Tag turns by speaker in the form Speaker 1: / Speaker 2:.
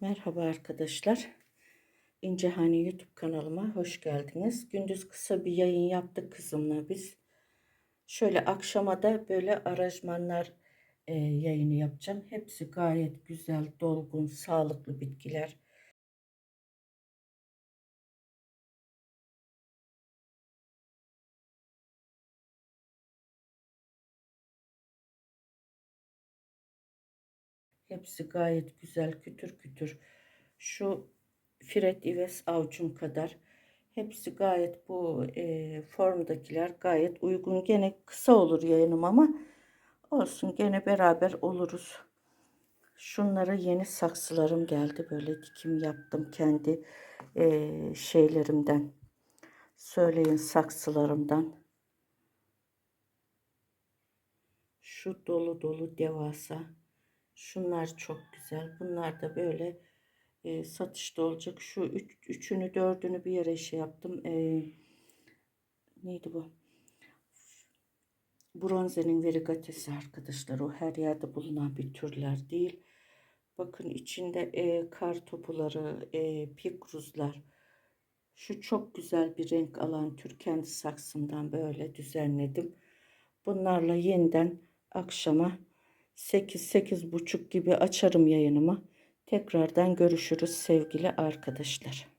Speaker 1: Merhaba arkadaşlar. İncehane YouTube kanalıma hoş geldiniz. Gündüz kısa bir yayın yaptık kızımla biz. Şöyle akşama da böyle aranjmanlar e, yayını yapacağım. Hepsi gayet güzel, dolgun, sağlıklı bitkiler. Hepsi gayet güzel, kütür kütür. Şu Firet Ives avucum kadar. Hepsi gayet bu e, formdakiler gayet uygun. Gene kısa olur yayınım ama olsun gene beraber oluruz. Şunlara yeni saksılarım geldi. Böyle dikim yaptım kendi e, şeylerimden. Söyleyin saksılarımdan. Şu dolu dolu devasa. Şunlar çok güzel. Bunlar da böyle e, satışta olacak. Şu üç, üçünü dördünü bir yere şey yaptım. E, neydi bu? Bronzenin verigatesi arkadaşlar. O her yerde bulunan bir türler değil. Bakın içinde e, kar topuları, e, pikruzlar. Şu çok güzel bir renk alan tür kendi saksımdan böyle düzenledim. Bunlarla yeniden akşama 8 buçuk gibi açarım yayınımı. Tekrardan görüşürüz sevgili arkadaşlar.